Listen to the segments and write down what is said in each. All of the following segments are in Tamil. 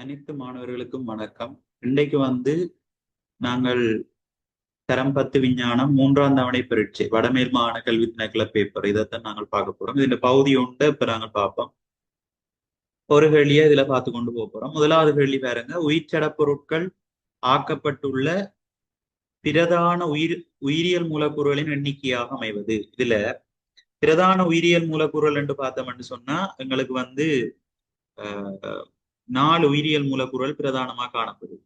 அனைத்து மாணவர்களுக்கும் வணக்கம். இன்றைக்கு வந்து நாங்கள் தரம் பத்து விஞ்ஞானம் மூன்றாம் தவணை பரீட்சை வடமேல் மாகாண கல்வி திணைக்கள பேப்பர் இதைத்தான் நாங்கள் பார்க்க போறோம். இதுல பகுதி உண்டு இப்ப நாங்கள் பார்ப்போம். ஒரு கேள்வியை இதுல பார்த்து கொண்டு போக போறோம். முதலாவது கேள்வி பாருங்க. உயிர்ச்சட பொருட்கள் ஆக்கப்பட்டுள்ள பிரதான உயிர் உயிரியல் மூலக்கூறுகளின் எண்ணிக்கையாக அமைவது. இதுல பிரதான உயிரியல் மூலக்கூறுகள் என்று பார்த்தோம்னு சொன்னா எங்களுக்கு வந்து ஆஹ் நாலு உயிரியல் மூலக்கூறுகள் பிரதானமாக காணப்படுது.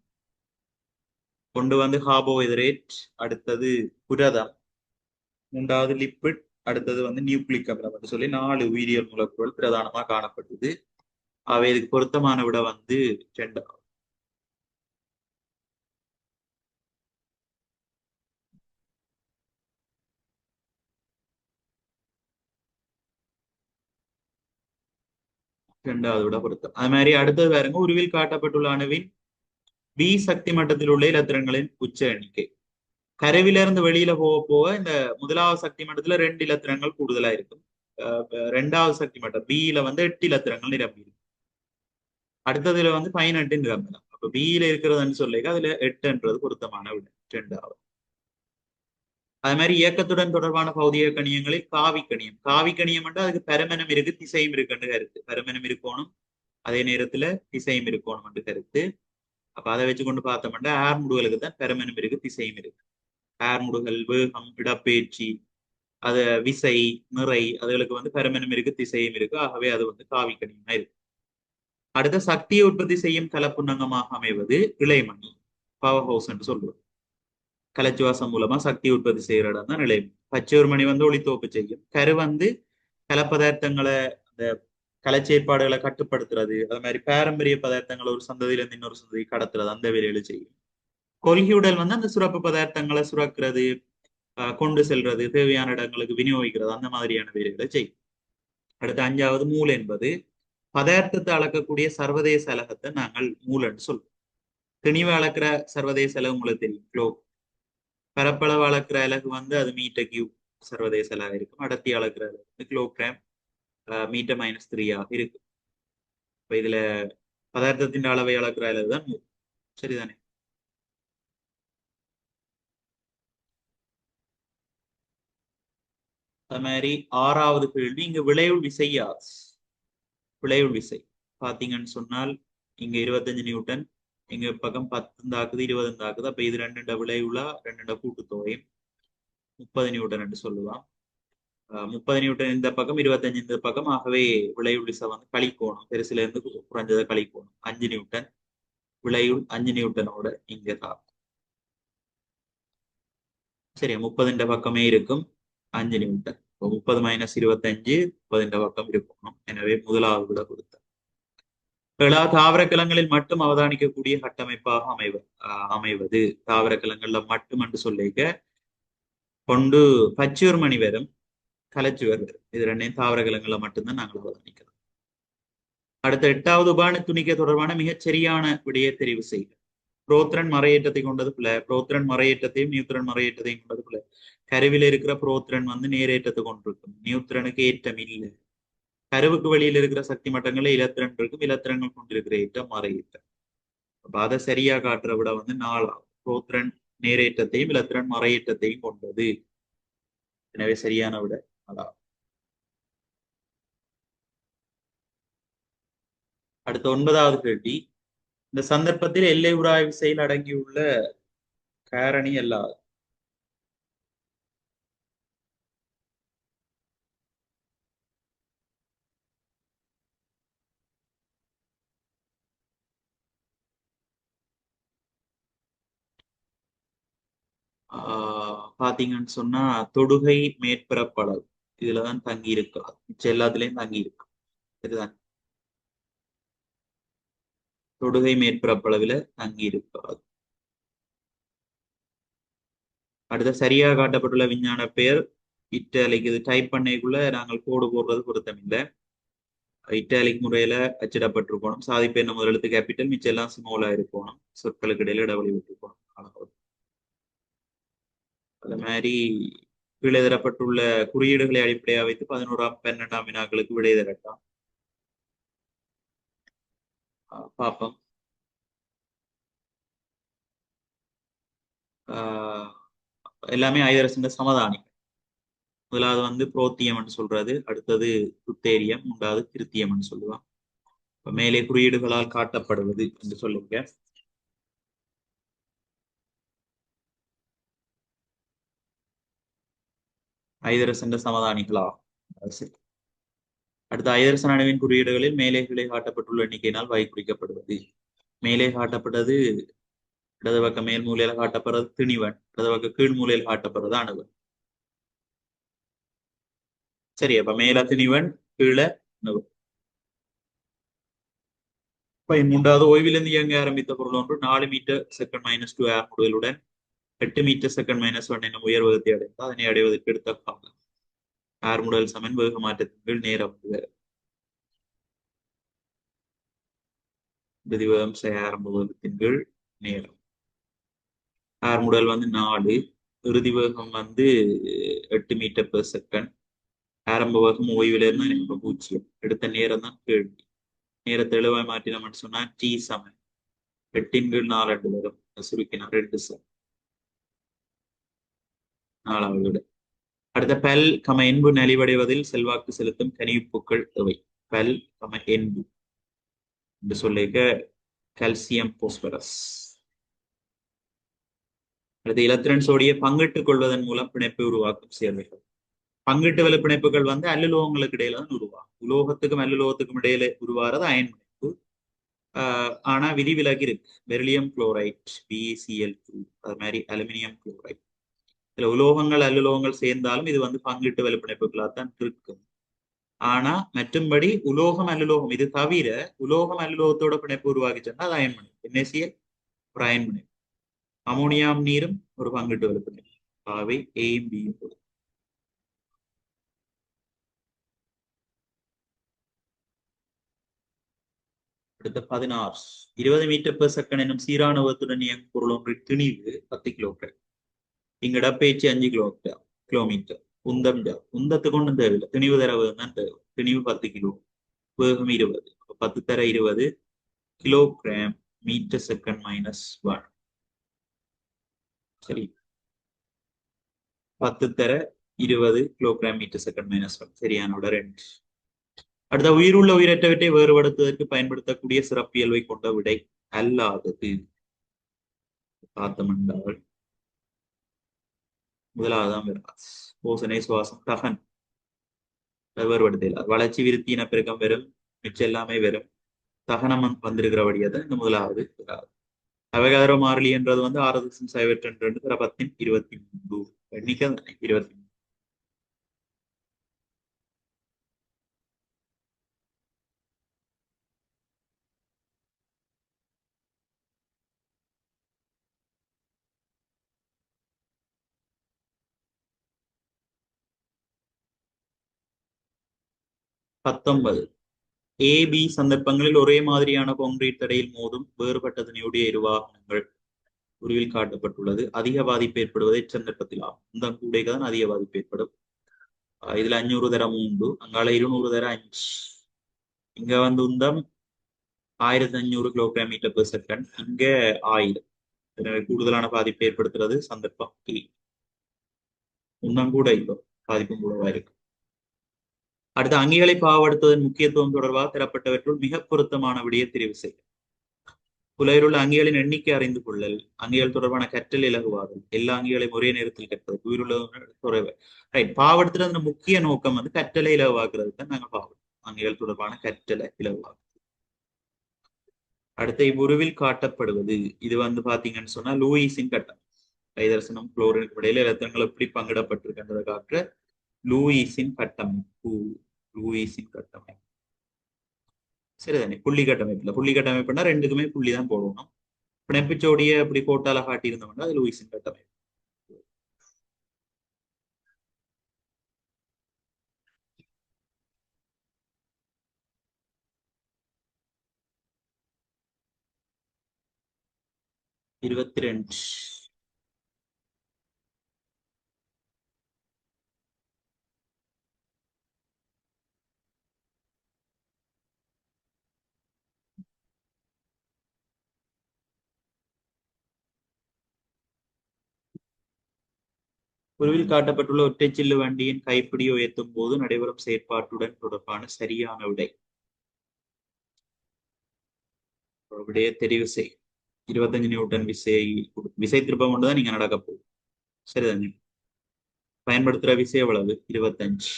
கொண்டு வந்து கார்போஹைட்ரேட் அடுத்தது புரதம் மூன்றாவது லிப்பிட் அடுத்தது வந்து நியூக்ளிக் அமிலம் சொல்லி நாலு உயிரியல் மூலக்கூறுகள் பிரதானமாக காணப்படுது. அவை இதுக்கு பொருத்தமான விட வந்து ரெண்டாவது ரெண்டாவது விட பொருத்தம் அது மாதிரி அடுத்தது பாருங்க உருவில் காட்டப்பட்டுள்ள அணுவின் பி சக்தி மட்டத்தில் உள்ள இலத்திரங்களின் உச்ச எண்ணிக்கை. கருவிலிருந்து வெளியில போக போக இந்த முதலாவது சக்தி மட்டத்துல ரெண்டு இலத்திரங்கள் கூடுதலா இருக்கும். ரெண்டாவது சக்தி மட்டம் பியில வந்து எட்டு இலத்திரங்கள் நிரம்பி இருக்கும் அடுத்ததுல வந்து பதினெட்டு நிரம்பலாம். அப்ப பியில இருக்கிறதுன்னு சொல்லிக்க அதுல எட்டுன்றது பொருத்தமான விட. ரெண்டாவது அது மாதிரி இயக்கத்துடன் தொடர்பான பௌதிக கணியங்களில் காவி கணியம் காவி கணியம் அதுக்கு பெருமனம் இருக்கு திசையும் இருக்குன்னு கருத்து. பெருமனம் இருக்கணும் அதே நேரத்துல திசையும் இருக்கணும் கருத்து. அப்ப அதை வச்சு கொண்டு பார்த்தோம்னா ஆர் முடுகளுக்கு தான் பெருமனம் இருக்கு திசையும் இருக்கு. ஆர் முடுகள் வேகம் இடப்பெயர்ச்சி அது விசை நிறை அதுகளுக்கு வந்து பெருமனம் இருக்கு திசையும் இருக்கு. ஆகவே அது வந்து காவி கணியமா இருக்கு. அடுத்த சக்தியை உற்பத்தி செய்யும் கலப்புன்னங்கமாக அமைவது இளைமணி பவர் ஹவுஸ் என்று சொல்லுவது கலச்சுவாசம் மூலமா சக்தி உற்பத்தி செய்யற இடம் தான் நிலையம். பச்சையூர் மணி வந்து ஒளித்தோப்பு செய்யும். கரு வந்து கலப்பதார்த்தங்களை அந்த கலச்சேற்பாடுகளை கட்டுப்படுத்துறது அது மாதிரி பாரம்பரிய பதார்த்தங்களை ஒரு சந்ததியில இருந்து இன்னொரு சந்ததி கடத்துறது அந்த வேலைகளை செய்யும். கொள்கையுடல் வந்து அந்த சுரப்பு பதார்த்தங்களை சுரக்கிறது கொண்டு செல்றது தேவையான இடங்களுக்கு விநியோகிக்கிறது அந்த மாதிரியான வேலைகளை செய்யும். அடுத்து அஞ்சாவது மூல் என்பது பதார்த்தத்தை அளக்கக்கூடிய சர்வதேச அலகத்தை நாங்கள் மூலன்னு சொல்லுவோம் திணிவை அளக்கிற சர்வதேச அளவு உங்களுக்கு தெரியும். கிலோ பரப்பளவு அளக்கிற அலகு வந்து அது மீட்டர் கியூப் சர்வதேச அலகு இருக்கும். அடர்த்தி அளக்கிற அலகு வந்து கிலோகிராம் மீட்டர் மைனஸ் த்ரீயா இருக்கு இப்போ இதுல பதார்த்தத்தின் அளவை அளக்கிற அளவு தான் சரிதானே? அது மாதிரி ஆறாவது கேள்வி இங்க விளைவு விசையா விளைவு விசை. பாத்தீங்கன்னு சொன்னால் இங்க இருபத்தஞ்சு நியூட்டன் இங்க பக்கம் பத்து தாக்குது இருபது தாக்குது. அப்ப இது ரெண்டு விளைவுல ரெண்டு கூட்டுத்தொகையும் முப்பது நியூட்டன் என்று சொல்லுவான் முப்பது நியூட்டன் இந்த பக்கம் இருபத்தஞ்சு இந்த பக்கம். ஆகவே விளைவு வந்து கழிக்கோணும். பெருசுல இருந்து குறைஞ்சதை கழிக்கோணும். அஞ்சு நியூட்டன். விளைவு அஞ்சு நியூட்டனோட இங்க தான் சரி முப்பதுன்ற பக்கமே இருக்கும். அஞ்சு நியூட்டன். இப்போ முப்பது மைனஸ் இருபத்தஞ்சு முப்பதுன்ற பக்கம் இருக்கணும் எனவே முதலாவது விட கொடுத்த தாவர கலங்களில் மட்டும் அவதானிக்கக்கூடிய கட்டமைப்பாக அமைவ அமைவது. தாவரக்கலங்கள்ல மட்டும் என்று சொல்லிக்க கொண்டு பச்சூர் மணி வரும் கலைச்சுவர் வரும். இது ரெண்டையும் தாவரக்கலங்கள்ல மட்டும்தான் நாங்கள் அவதானிக்கிறோம். அடுத்த எட்டாவது உபான துணிக்க தொடர்பான மிகச் சரியான விடையை தெரிவு செய்க. புரோத்திரன் மறையேற்றத்தை கொண்டது போல புரோத்திரன் மறையேற்றத்தையும் நியூத்திரன் மறையேற்றத்தையும் கொண்டது போல கருவில இருக்கிற புரோத்திரன் வந்து நேரேற்றத்தை கொண்டிருக்கும். நியூத்திரனுக்கு ஏற்றம் இல்லை கருவுக்கு வெளியில் இருக்கிற சக்தி மட்டங்களை இலத்திரன் இருக்கும் இலத்திரங்கள் கொண்டிருக்கிற ஏற்றம் மறையேற்றம். அப்ப அதை சரியா காட்டுற விட வந்து நாலாவது புரோத்திரன் நேரேற்றத்தையும் இலத்திரன் மறையேற்றத்தையும் கொண்டது. எனவே சரியான விட நாலாவது அடுத்த ஒன்பதாவது கேள்வி. இந்த சந்தர்ப்பத்தில் எல்லை உராய் விசையில் அடங்கியுள்ள காரணி அல்லாது பாத்தீங்கன்னு சொன்னா தொடுகை மேற்பரப்பளவு. இதுலதான் தங்கி இருக்காது மிச்ச எல்லாத்துலயும் தங்கி இருக்கு இதுதான் தொடுகை மேற்பரப்பளவுல தங்கி இருக்காது அடுத்த சரியாக காட்டப்பட்டுள்ள விஞ்ஞான பெயர் இட்டாலிக் இது டைப் பண்ணைக்குள்ள நாங்கள் கோடு போடுறது பொருத்தமில்லை இட்டாலிக் முறையில அச்சிடப்பட்டிருக்கணும். சாதிப்பு என்ன முதல் எழுத்து கேபிட்டல் மிச்சம் எல்லாம் ஸ்மோலா இருக்கணும். சொற்களுக்கு இடையில இடைவெளி விட்டுருக்கணும். அந்த மாதிரி கீழே தரப்பட்டுள்ள குறியீடுகளை அடிப்படையாக வைத்து பதினோராம் பன்னெண்டாம் வினாக்களுக்கு விடை தரட்டாம். பார்ப்போம். எல்லாமே ஐதரசன் சமதானிகள். முதலாவது வந்து புரோத்தியம்னு சொல்றது அடுத்தது துத்தேரியம் மூன்றாவது கிருத்தியம்னு சொல்லுவான் மேலே குறியீடுகளால் காட்டப்படுவது என்று சொல்லுங்க. ஐதரசன் சமாதானிக்கலாம் அது சரி. அடுத்த ஐதரசன் அணுவின் குறியீடுகளில் மேலே கீழே காட்டப்பட்டுள்ள எண்ணிக்கையினால் வாய் குறிக்கப்படுவது. மேலே காட்டப்பட்டது இடது பக்க மேல் மூலையில காட்டப்படுறது திணிவன். இடது பக்க கீழ் மூலையில் காட்டப்படுறது அணுவன். சரி அப்ப மேல திணிவன் கீழே அணுவன். இப்ப மூன்றாவது ஓய்விலிருந்து இயங்க ஆரம்பித்த பொருள் ஒன்று நாலு மீட்டர் செகண்ட் மைனஸ் டூ ஏர் முடிதலுடன் எட்டு மீட்டர் செகண்ட் மைனஸ் ஒன் எனும் உயர் வேகத்தை அடைந்து அதனை அடைவதற்கு எடுத்த காலம் ஆர் முடல் சமன் வேக மாற்றத்தின் கீழ் நேரம் செய்ய ஆரம்ப வேகத்தின் கீழ் நேரம். ஆர் முடல் வந்து நாலு இறுதி வேகம் வந்து எட்டு மீட்டர் பெர் செகண்ட் ஆரம்ப வேகம் ஓய்வில் இருந்தால் எனக்கு பூஜ்ஜியம். எடுத்த நேரம் தான் கேள்வி. நேரத்தை எழுவாய் மாற்றினோம்னு சொன்னா டி சமன். எட்டின் கீழ் நாலு ரெண்டு வரும். சுருக்கினா ரெண்டு சமன். நாலாவது அடுத்த பல் கம என்பு நலிவடைவதில் செல்வாக்கு செலுத்தும் கனிப்புக்கள் எவை? பல் கம என்பு என்று சொல்லிக்க கால்சியம் போஸ்பரஸ். அடுத்து இலத்திரன் சோடிய பங்கிட்டுக் கொள்வதன் மூலம் பிணைப்பை உருவாக்கும் சேர்வைகள். பங்கிட்டு வலு பிணைப்புகள் வந்து அல்லுலோகங்களுக்கு இடையில தான் உருவாகும். உலோகத்துக்கும் அல்லுலோகத்துக்கும் இடையில உருவாகிறது அயன் பிணைப்பு ஆஹ் ஆனா விதிவிலக்கு இருக்கு. பெரிலியம் குளோரைட் பிசிஎல் டூ அது மாதிரி அலுமினியம் குளோரைட். இதுல உலோகங்கள் அல்லுலோகங்கள் சேர்ந்தாலும் இது வந்து பங்கிட்டு வலு தான் இருக்கும். ஆனா மற்றும்படி உலோகம் அல்லுலோகம் இது தவிர உலோகம் அல்லுலோகத்தோட பிணைப்பு உருவாக்கிச்சோன்னா அது அயன் பிணைப்பு என்எஸ்சிஎல் ஒரு அயன் பிணைப்பு அமோனியாம் நீரும் ஒரு பங்கிட்டு வலு பிணைப்பு ஆகவே ஏயும் பியும் போதும் அடுத்த பதினாறு. இருபது மீட்டர் பெர் செகண்ட் என்னும் சீரான வேகத்துடன் இயங்கும் பொருள் ஒன்றின் திணிவு பத்து கிலோகிராம். இங்க இடப்பெயர்ச்சி அஞ்சு கிலோகிராம் கிலோமீட்டர் உந்தம் உந்தத்து ஒன்றும் தேவையில்லை திணிவு தர வேகம் தான் தேவை திணிவு பத்து கிலோ வேகம் இருபது. பத்து தர இருபது kilogram metre second minus one சரி. பத்து தர இருபது kilogram metre second minus one சரியானோட ரெண்டு அடுத்த உயிருள்ள உயிரற்றவற்றை வேறுபடுத்துவதற்கு பயன்படுத்தக்கூடிய சிறப்பியல்வை கொண்ட விடை அல்லாதது. பார்த்தமென்றால் முதலாவதாம் வராது சுவாசம். தகன். வேறுபடுத்தல வளர்ச்சி விருத்தி இனப்பெருக்கம் வெறும் மிச்சம் எல்லாமே வெறும் தகனம் வந்திருக்கிறபடியாக இந்த முதலாவது வராது அவகார மாறிலி என்றது வந்து ஆறு தசம் சைவற்றன்று ரெண்டு பத்தின் இருபத்தி மூன்று. எண்ணிக்கை இருபத்தி மூணு பத்தொன்பது. ஏ பி சந்தர்ப்பங்களில் ஒரே மாதிரியான கான்கிரீட் தடையில் மோதும் வேறுபட்ட துணையுடைய இரு வாகனங்கள் உருவில் காட்டப்பட்டுள்ளது. அதிக பாதிப்பு ஏற்படுவதை சந்தர்ப்பத்தில் ஆகும் இந்த கூடைக்கு தான் அதிக பாதிப்பு ஏற்படும். இதுல அஞ்சூறு தரம் உண்டு அங்கால இருநூறு தரம் அஞ்சு இங்க வந்து உந்தம் ஆயிரத்தி அஞ்சூறு கிலோகிராம் மீட்டர் பெர் செகண்ட் இங்க ஆயிரம் எனவே கூடுதலான பாதிப்பு ஏற்படுத்துறது சந்தர்ப்பம் உந்தம் கூட இப்போ பாதிப்பும் கூடவா இருக்கு. அடுத்து அங்கிகளை பாவப்படுத்துவதன் முக்கியத்துவம் தொடர்பாக தரப்பட்டவற்றுள் மிக பொருத்தமான விடிய தெரிவு செய்ய புலையிலுள்ள அங்கிகளின் எண்ணிக்கை அறிந்து கொள்ளல் அங்கிகள் தொடர்பான கற்றல் இலகுவாதல் எல்லா அங்கிகளையும் ஒரே நேரத்தில் கற்பது உயிருள்ள குறைவு ரைட் பாவப்படுத்துறது முக்கிய நோக்கம் வந்து கற்றலை இலகுவாக்குறது தான் நாங்கள் பாவம் அங்கிகள் தொடர்பான கற்றலை இலகுவாக்குறது. அடுத்த இவ்வுருவில் காட்டப்படுவது இது வந்து பாத்தீங்கன்னு சொன்னா லூயிஸின் கட்டம். கைதர்சனம் குளோரினுக்கு இடையில இலத்தங்கள் எப்படி பங்கிடப்பட்டிருக்கின்றதை காட்டுற லூயிஸின் கட்டமைப்பு லூயிஸின் கட்டமைப்பு. சரிதானே? புள்ளி கட்டமைப்புல புள்ளி கட்டமைப்புனா ரெண்டுக்குமே புள்ளி தான் போடணும். பிணைப்புச்சோடிய அப்படி போட்டால காட்டியிருந்தோம்னா அது லூயிஸின் கட்டமைப்பு. இருபத்தி ரெண்டு. உருவில் காட்டப்பட்டுள்ள ஒற்றை சில்லு வண்டியின் கைப்பிடி உயர்த்தும் போது நடைபெறும் செயற்பாட்டுடன் தொடர்பான சரியான விடை. விடைய தெரிவு செய். இருபத்தஞ்சு நியூட்டன் விசை விசை திருப்பம் கொண்டுதான் நீங்க நடக்க போகும் சரிதானே? பயன்படுத்துற விசை எவ்வளவு? இருபத்தஞ்சு.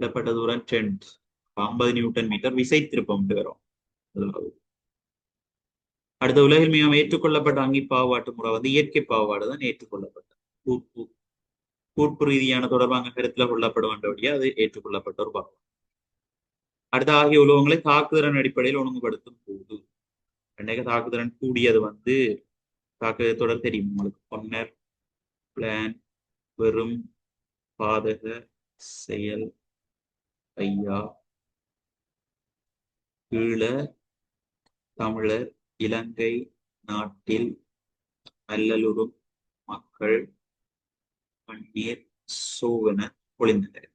இடப்பட்ட தூரம் டென் ஐம்பது நியூட்டன் மீட்டர் விசை திருப்பம் வரும். அடுத்த உலகில் மிகவும் ஏற்றுக்கொள்ளப்பட்ட அங்கி பாவாட்டு முறை வந்து இயற்கை பாவாடு தான் ஏற்றுக்கொள்ளப்பட்டது. கூட்பு கூர்ப்பு ரீதியான தொடர்பாக கருத்துல கொள்ளப்படுவன்றபடியா அது ஏற்றுக்கொள்ளப்பட்ட ஒரு பாவம் அடுத்த ஆகிய உலகங்களை தாக்குதிறன் அடிப்படையில் ஒழுங்குபடுத்தும் போது ரெண்டாக தாக்குதிறன் கூடியது வந்து தாக்கு தொடர் தெரியும். உங்களுக்கு பொன்னர் பிளான் வெறும் பாதக செயல் ஐயா ஈழ தமிழர் இலங்கை நாட்டில் அல்லலுறும் மக்கள் கண்ணீர் சோகன பொழிந்தனர்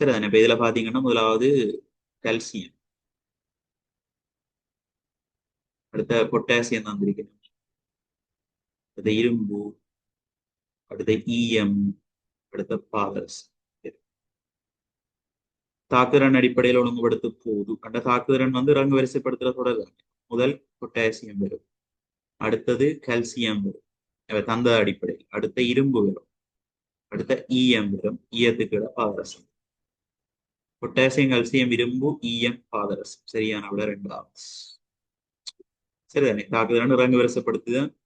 சரி அதனை இப்ப இதுல பாத்தீங்கன்னா முதலாவது கல்சியம். அடுத்த பொட்டாசியம் தான் இருக்கணும் அடுத்த இரும்பு அடுத்த ஈயம் அடுத்த பாதரசம். தாக்குதிறன் அடிப்படையில் ஒழுங்குபடுத்த போதும் அந்த தாக்குதிறன் வந்து ரங்கு வரிசைப்படுத்துற தொடர் முதல் பொட்டாசியம் வரும். அடுத்தது கால்சியம் வரும். தந்த அடிப்படையில். அடுத்த இரும்பு வரும். அடுத்த ஈயம் வரும். ஈயத்துக்கு பாதரசம். பொட்டாசியம் கால்சியம் இரும்பு ஈயம் பாதரசம். சரியான விட ரெண்டாவது சரிதானே? தாக்குதிறன் ரங்கு வரிசைப்படுத்திதான்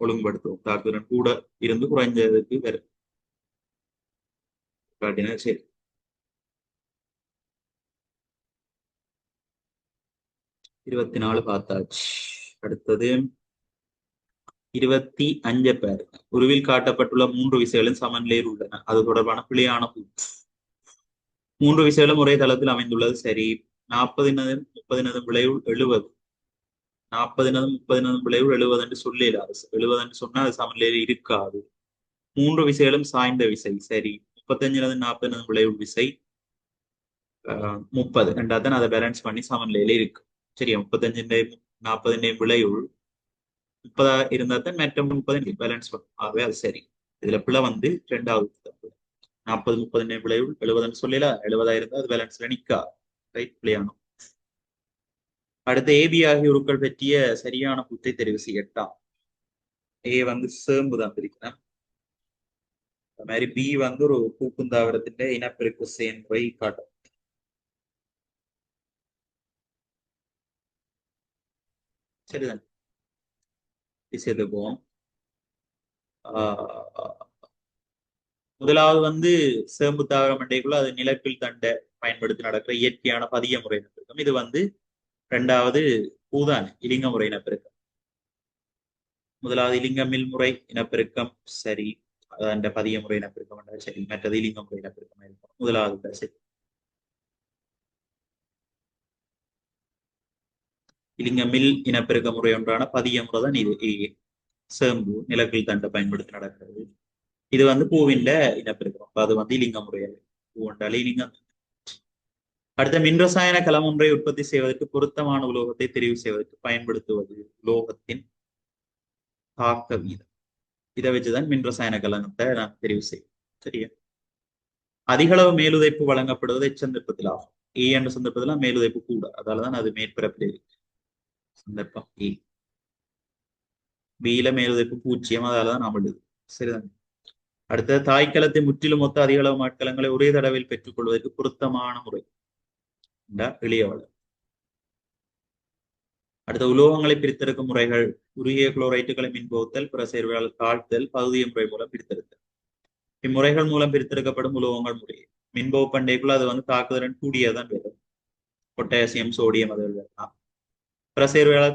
ஒழுங்குபடுத்துவோம். தாக்குதிறன் கூட இருந்து குறைஞ்சதுக்கு வரும். காட்டினா சரி. இருபத்தி நாலு பார்த்தாச்சு. அடுத்தது இருபத்தி அஞ்சு பேர். உருவில் காட்டப்பட்டுள்ள மூன்று விசைகளும் சமநிலையில் உள்ளன. அது தொடர்பான பிழையான கூற்று மூன்று விசைகளும் ஒரே தளத்தில் அமைந்துள்ளது. சரி நாற்பதினதும் முப்பதினதும் விளைவு எழுபது நாற்பதினதும் முப்பதினதும் விளைவு எழுபது என்று சொல்லலாது எழுபது என்று சொன்னா அது சமநிலையில் இருக்காது. மூன்று விசைகளும் சாய்ந்த விசை. சரி முப்பத்தஞ்சினதும் நாற்பதினதும் விளைவு விசை. முப்பது. ரெண்டாவது அதை பேலன்ஸ் பண்ணி சமநிலையில இருக்கு. சரியா முப்பத்தஞ்சின்டையும் நாற்பதின்டையும் விளையுள் முப்பதா இருந்தா தான் மற்ற முப்பது பேலன்ஸ் ஆகவே அது சரி இதுல பிள்ளை வந்து ரெண்டாவது நாற்பது முப்பதின்டையும் விளையுள் எழுபதுன்னு சொல்லல எழுபதா இருந்தா அது பேலன்ஸ்ல நிக்கா ரைட் பிள்ளையானும் அடுத்து ஏபி ஆகிய உருக்கள் பற்றிய சரியான புத்தை தெரிவு செய்யட்டாம் ஏ வந்து சேம்பு தான் பிரிக்கிறேன் அது மாதிரி பி வந்து ஒரு பூக்குந்தாவிடத்தின் இனப்பெருக்கு செயல்முறை காட்டும் சரிதான் விஷயத்துக்கு போவோம் முதலாவது வந்து சேம்பு தாவர மண்டைக்குள்ள அது நிலப்பில் தண்டை பயன்படுத்தி நடக்கிற இயற்கையான பதிய முறை இனப்பெருக்கம் இது வந்து ரெண்டாவது பூதான் இலிங்க முறை இனப்பெருக்கம் முதலாவது இலிங்கமில் முறை இனப்பெருக்கம் சரி. அந்த பதிய முறை இனப்பெருக்கம் சரி மற்றது இலிங்க முறை இனப்பெருக்கம் இருக்கும். முதலாவது சரி. இலிங்க மில் இனப்பெருக்க முறை ஒன்றான பதிய முறை தான் இது சேம்பு நிலக்கில் தண்டை பயன்படுத்தி நடக்கிறது. இது வந்து பூவின்ல இனப்பெருக்கம். அது வந்து இலிங்க முறையாக பூ ஒன்றாலே இலிங்கம். அடுத்த மின்ரசாயன கலம் ஒன்றை உற்பத்தி செய்வதற்கு பொருத்தமான உலோகத்தை தெரிவு செய்வதற்கு பயன்படுத்துவது உலோகத்தின் தாக்க வீதம் இதை வச்சுதான் மின்ரசாயன கலனத்தை நான் தெரிவு செய்வேன் சரியா? அதிகளவு மேலுதைப்பு வழங்கப்படுவது எச்சந்தர்ப்பத்தில் ஆகும் ஏ என்ற சந்தர்ப்பத்தில் மேலுதைப்பு கூட அதாலதான் அது மேற்பரப்பில் இருக்கு. சந்தர்ப்பம் ஏ பியில மேலுதைப்பு பூஜ்ஜியம் அதாலதான் நாம் எழுது சரிதான்? அடுத்த தாய்க்களத்தை முற்றிலும் மொத்த அதிக அளவு ஆட்களங்களை ஒரே தடவையில் பெற்றுக் கொள்வதற்கு பொருத்தமான முறை. எளியவளர் அடுத்த உலோகங்களை பிரித்தெடுக்கும் முறைகள். உருகிய குளோரைட்டுகளை மின்போத்தல் பிற சேர்வுகள் தாழ்த்தல் பகுதிய முறை மூலம் பிரித்தெடுத்தல். இம்முறைகள் மூலம் பிரித்தெடுக்கப்படும் உலோகங்கள் முறை. மின்போ பண்டைக்குள்ள அது வந்து தாக்குதலன் கூடியதான் வரும் பொட்டாசியம் சோடியம் அது பிற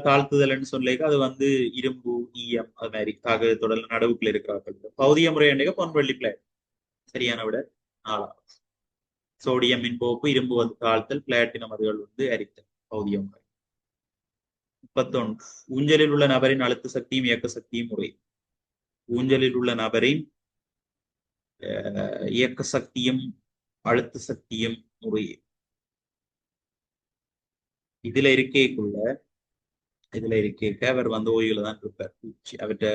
தாழ்த்துதல்னு சொல்லிக்க அது வந்து இரும்பு ஈயம் அது மாதிரி தாக்கு தொடர் நடுவுக்குள்ள இருக்கிறார்கள். பௌதிய முறை அன்றைக்கு பொன்வெள்ளி பிளாட் சரியான விட நாலாவது சோடியம் மின்போப்பு இரும்பு வந்து தாழ்த்தல் பிளாட்டினம் அதுகள் வந்து அரித்தல் பௌதிய முறை. முப்பத்தொன்று. ஊஞ்சலில் உள்ள நபரின் அழுத்த சக்தியும் இயக்க சக்தியும் முறை. ஊஞ்சலில் உள்ள நபரின் இயக்க சக்தியும் அழுத்த சக்தியும் முறையே இதுல இருக்கேக்குள்ள இதுல இருக்கு. அவர் வந்து ஓய்வுல தான் இருப்பார். பூச்சி அவர்கிட்ட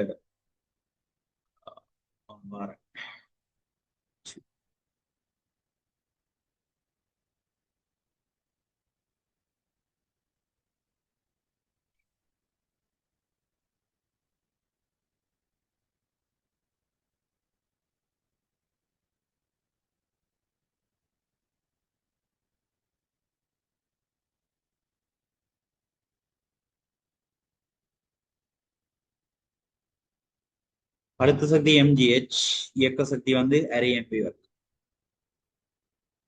அழுத்த சக்தி எம்ஜிஹெச் இயக்க சக்தி வந்து அரை எம்பிவர்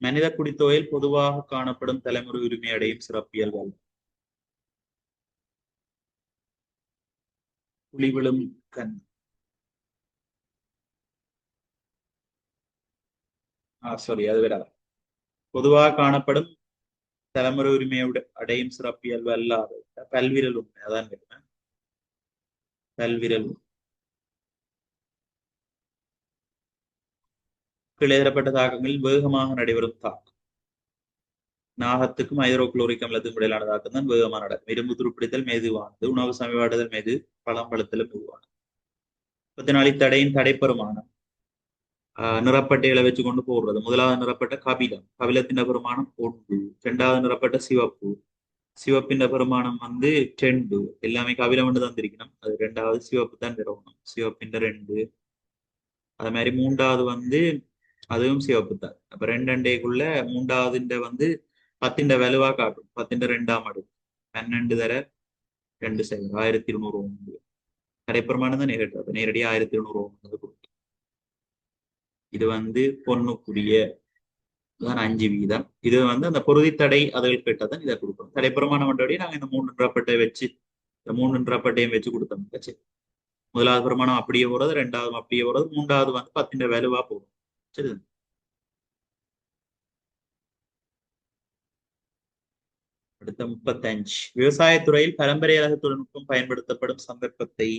மனித குடித்தொகையில் பொதுவாக காணப்படும் தலைமுறை உரிமை அடையும் சிறப்பியல்கள் புலிவிழும் கண். ஆ சாரி அது வேற. பொதுவாக காணப்படும் தலைமுறை உரிமையோட அடையும் சிறப்பியல்வு அல்லாத பல்விரல் உண்மை அதான் கேட்டேன் பல்விரல் உண்மை எழுதப்பட்ட தாக்கங்களில் வேகமாக நடைபெறும் தாக்கம். நாகத்துக்கும் ஹைட்ரோகுளோரிக் அமிலத்துக்கும் இடையிலான தாக்கம் தான் வேகமாக நடக்கும். இரும்பு துருப்பிடித்தல் மெதுவானது உணவு சமீபாடுதல் மெது பழம் பழுத்தல் மெதுவானது பத்து நாளை தடையின் தடைப்பெருமானம் ஆஹ் நிறப்பட்டைகளை வச்சு கொண்டு போடுறது. முதலாவது நிறப்பட்ட கபிலம் கபிலத்தின் பெருமானம் ஒன்று. இரண்டாவது நிறப்பட்ட சிவப்பு. சிவப்பின் பெருமானம் வந்து ரெண்டு. எல்லாமே கபிலம் ஒன்று தந்திருக்கணும் அது ரெண்டாவது சிவப்பு தான் நிறுவனம். சிவப்பின் ரெண்டு. அது மாதிரி மூன்றாவது வந்து அதுவும் சிவப்பு தான். அப்ப ரெண்டு அண்டைக்குள்ள மூன்றாவது வந்து பத்திண்ட வலுவா காட்டும். பத்திண்ட ரெண்டாம் அடுக்கு. பன்னெண்டு தர ரெண்டு சைவர் ஆயிரத்தி இருநூறு ஒன்று கரைப்பிரமாணம் தான் நேரடி. அப்ப நேரடியாக ஆயிரத்தி இருநூறு ஒன்று கொடுக்கும் இது வந்து பொண்ணுக்குரிய தான் அஞ்சு வீதம். இது வந்து அந்த பொருதி தடை அதுகள் கேட்டதான் இதை கொடுக்கணும். தடைப்பிரமாணம் மண்டபடியே நாங்கள் இந்த மூணு ரப்பட்டை வச்சு இந்த மூணு ரப்பட்டையும் வச்சு கொடுத்தோம். சரி. முதலாவது பிரமாணம் அப்படியே போறது ரெண்டாவது அப்படியே போறது மூன்றாவது வந்து பத்தின வலுவா போகும். சரி. அடுத்த முப்பத்தஞ்சு. விவசாயத்துறையில் அழகு தொழில்நுட்பம் பயன்படுத்தப்படும் சந்தர்ப்பத்தை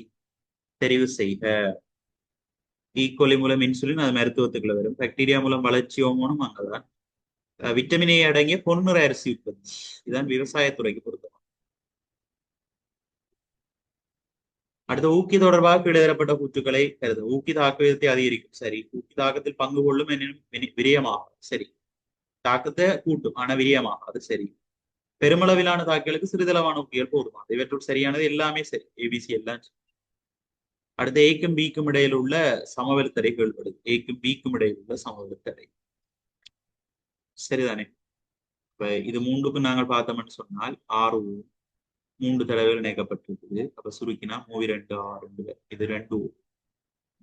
தெரிவு செய்க. E. ஈக்கோலி மூலம் இன்சுலின் அது மருத்துவத்துக்குள்ள வரும். பாக்டீரியா மூலம் வளர்ச்சி ஓமோனும் அங்கதான். விட்டமினை அடங்கிய பொன்னுரை அரிசி உற்பத்தி. இதுதான் விவசாயத்துறைக்கு பொருத்தம்? அடுத்த ஊக்கி தொடர்பாக எழுதப்பட்ட கூற்றுக்களை கருது ஊக்கி தாக்கத்தை அதிகரிக்கும். சரி. ஊக்கி தாக்கத்தில் பங்கு கொள்ளும் எனினும் விரியமாகும் சரி. தாக்கத்தை கூட்டும். ஆனா விரியமாகும் அது சரி. பெருமளவிலான தாக்கலுக்கு சிறிதளவான ஊக்கிகள் போதுமானது இவற்றுள் சரியானது எல்லாமே சரி. ஏபிசி எல்லாம் அடுத்து ஏக்கும் பிக்கும் இடையில் உள்ள சமவெளி தடை கேள்விப்படுது ஏக்கும் பிக்கும் இடையில் உள்ள சமவெளி தடை சரிதானே? இப்ப இது மூன்றுக்கும் நாங்கள் பார்த்தோம்னு சொன்னால் ஆறு மூன்று தடவைகள் இணைக்கப்பட்டிருக்குது. அப்ப சுருக்கினா மூவி ரெண்டு ஆர் ரெண்டு இது ரெண்டு ஓம்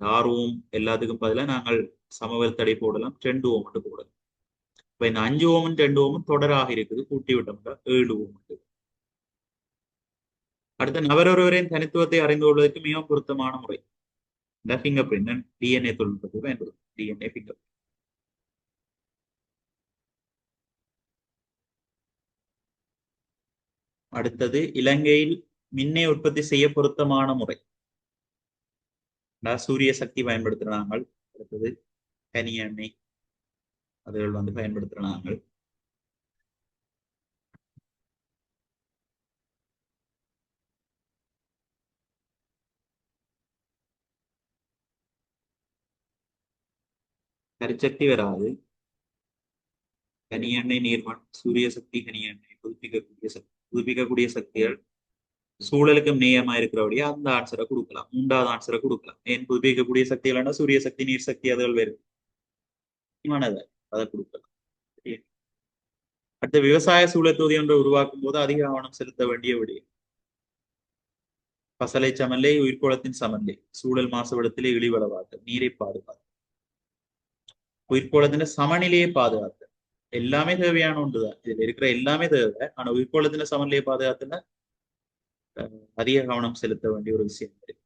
ஆறு ஓம் எல்லாத்துக்கும் பதிலாக நாங்கள் சமவெல் தடை போடலாம். ரெண்டு ஓம் மட்டும் போடலாம். இப்ப இந்த அஞ்சு ஓமும் ரெண்டு ஓமும் தொடராக இருக்குது. கூட்டி விட்டோம்னா ஏழு ஓம் அடுத்த நபரொருவரின் தனித்துவத்தை அறிந்து கொள்வதற்கு மிகவும் பொருத்தமான முறை. இந்த பிங்கர் பிரிண்ட் டிஎன்ஏ தொழில்நுட்பத்தை பயன்படுத்தும் டிஎன்ஏ பிங்கர் பிரிண்ட் இலங்கையில் மின்னை உற்பத்தி செய்ய பொருத்தமான முறை. சூரிய சக்தி பயன்படுத்துறாங்க அடுத்தது கனி எண்ணெய் அதுகள் வந்து பயன்படுத்துறாங்க. கரிசக்தி வராது. கனி எண்ணெய் நீர்மண் சூரிய சக்தி கனி எண்ணெய் புதுப்பிக்கக்கூடிய சக்திகள் சூழலுக்கு நேயமா இருக்கிறபடியே அந்த ஆன்சரை கொடுக்கலாம். மூன்றாவது ஆன்சரை கொடுக்கலாம். ஏன் புதுப்பிக்கக்கூடிய சக்திகள்னா சூரிய சக்தி நீர் சக்தி அதுகள் வேறு. அதை கொடுக்கலாம். அடுத்த விவசாய சூழல் தொகுதி ஒன்றை உருவாக்கும் போது அதிக ஆவணம் செலுத்த வேண்டிய விடயம் பசலை சமல்லே உயிர்கோளத்தின் சமநிலை. சூழல் மாசுபடத்திலே இழிவளவாக்க நீரை பாதுகாத்து உயிர்கோளத்தின் சமநிலையை பாதுகாத்து எல்லாமே தேவையான ஒன்றுதான் இதுல இருக்கிற எல்லாமே தேவை. ஆனா உயிர்கோளத்தின சமநிலையை பாதுகாத்துல அதிக கவனம் செலுத்த வேண்டிய ஒரு விஷயம் இருக்கு